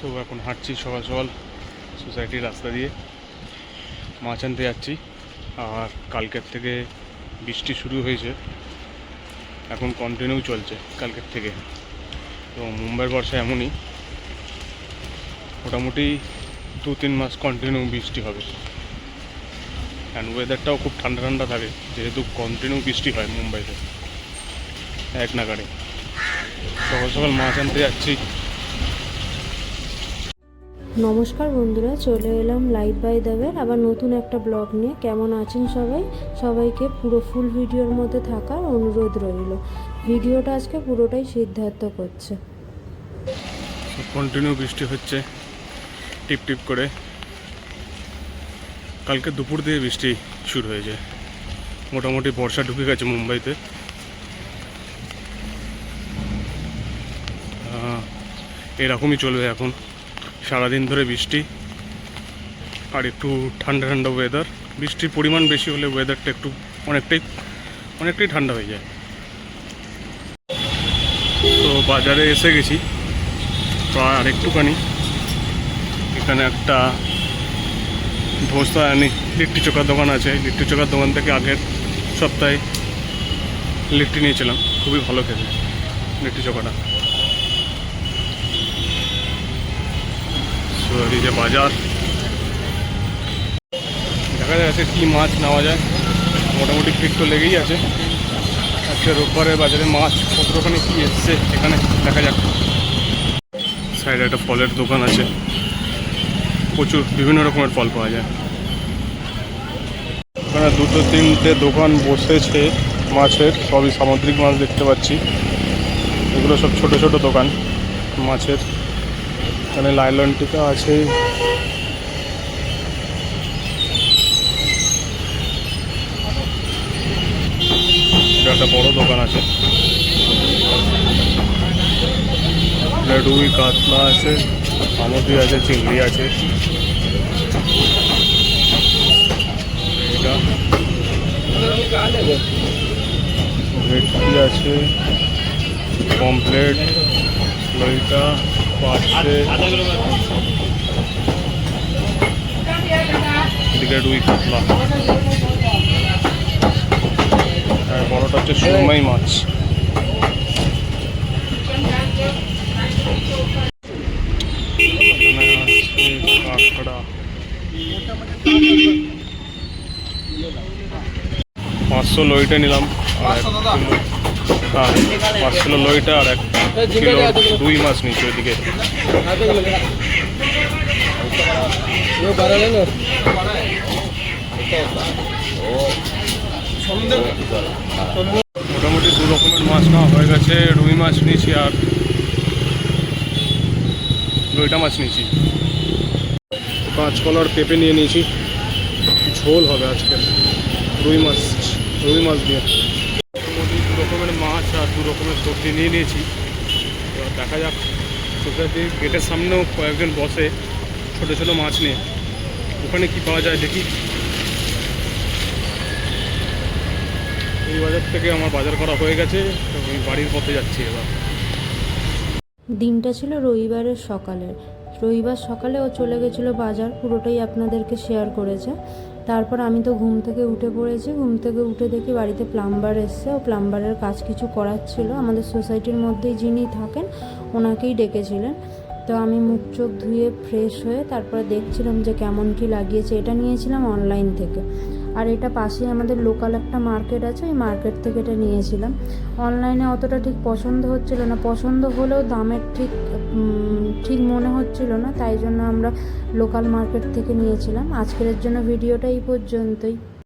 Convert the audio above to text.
So এখন হাঁটছি সকাল সকাল সোসাইটির রাস্তা দিয়ে। মাছ আনতে যাচ্ছি। আর কালকের থেকে বৃষ্টি শুরু হয়েছে। এখন কন্টিনিউ চলছে কালকের থেকে। তো মুম্বাইয়ের বর্ষা এমনই। মোটামুটি দু তিন মাস কন্টিনিউ বৃষ্টি হবে। অ্যান্ড ওয়েদারটাও খুব ঠান্ডা ঠান্ডা থাকে। যেহেতু কন্টিনিউ বৃষ্টি হয় মুম্বাইতে। এক নাগারে সকাল সকাল মাছ আনতে যাচ্ছি। নমস্কার বন্ধুরা, চলে এলাম লাইট বাই দেবের আবার নতুন একটা ব্লগ নিয়ে। কেমন আছেন সবাই? সবাইকে পুরো ফুল ভিডিওর মধ্যে থাকার অনুরোধ রইল। ভিডিওটা আজকে পুরোটাই সিদ্ধার্থ করছে। কন্টিনিউ বৃষ্টি হচ্ছে। টিপ টিপ করে। কালকে দুপুর দিয়ে বৃষ্টি শুরু হয়েছে। মোটামুটি বর্ষা ঢুকে গেছে মুম্বাইতে। এরকমই চলবে এখন। সারাদিন ধরে বৃষ্টি আর একটু ঠান্ডা ঠান্ডা ওয়েদার বৃষ্টির পরিমাণ বেশি হলে ওয়েদারটা একটু অনেকটাই অনেকটাই ঠান্ডা হয়ে যায়। তো বাজারে এসে গেছি প্রায় আর একটুখানি এখানে একটা ধোসা লিট্টি চোখার দোকান আছে। লিট্টি চোখার দোকান থেকে আগের সপ্তাহে লিট্টি নিয়েছিলাম। খুবই ভালো খেতে, লিট্টি চোখাটা। তো এই যে বাজার। দেখা যাচ্ছে কী মাছ নেওয়া যায়। মোটামুটি ফিট তো লেগেই আছে। আজকে রোববারের বাজারে মাছ কতখানি কী এসছে এখানে দেখা যাক। সাইডে একটা ফলের দোকান আছে। প্রচুর বিভিন্ন রকমের ফল পাওয়া যায়। এখানে দুটো তিনটে দোকান বসেছে মাছের। সবই সামুদ্রিক মাছ দেখতে পাচ্ছি। এগুলো সব ছোট ছোট দোকান মাছের। এখানে লাইলন টিকা আছে। এটা একটা বড় দোকান আছে। রুই কাতলা আছে আমুদি আছে, চিংড়ি আছে। এটা আছে পমপ্লেট লইটা পাশে এদিকে রুই কাতলা আর বড়টা হচ্ছে সুরমাই মাছ পাঁচশো লইটা নিলাম আর হ্যাঁ লইটা আর এক কিলো রুই মাছ নিচ্ছি ওইদিকে। মোটামুটি দু রকমের মাছ নেওয়া হয়ে গেছে, রুই মাছ নিয়েছি আর লইটা মাছ নিয়েছি। কাঁচকলার পেঁপে নিয়ে নিয়েছি। ঝোল হবে আজকে। রুই মাছ রুই মাছ দিয়ে। মোটামুটি দু রকমের মাছ আর দু রকমের সবজি নিয়ে নিয়েছি। এবার দেখা যাক সোসাইটির গেটের সামনেও কয়েকজন বসে ছোটো ছোটো মাছ নিয়ে। ওখানে কি পাওয়া যায় দেখি। এই বাজার থেকে আমার বাজার করা হয়ে গেছে, তো আমি বাড়ির পথে যাচ্ছি এবার। দিনটা ছিল রবিবারের সকালের। রবিবার সকালে ও চলে গেছিল বাজার, পুরোটাই আপনাদেরকে শেয়ার করেছে। তারপর আমি তো ঘুম থেকে উঠে পড়েছি। ঘুম থেকে উঠে দেখি বাড়িতে প্লাম্বার এসছে। ও প্লাম্বারের কাজ কিছু করার ছিল। আমাদের সোসাইটির মধ্যেই যিনি থাকেন, ওনাকেই ডেকেছিলেন। তো আমি মুখ চোখ ধুয়ে ফ্রেশ হয়ে তারপরে দেখছিলাম যে কেমন কি লাগিয়েছে। এটা নিয়েছিলাম অনলাইন থেকে। আর এটা পাশেই আমাদের লোকাল একটা মার্কেট আছে, ওই মার্কেট থেকে এটা নিয়েছিলাম। অনলাইনে অতটা ঠিক পছন্দ হচ্ছিল না। পছন্দ হলেও দামের ঠিক ঠিক মনে হচ্ছিল না, তাই জন্য আমরা লোকাল মার্কেট থেকে নিয়েছিলাম। আজকের জন্য ভিডিওটা এই পর্যন্তই।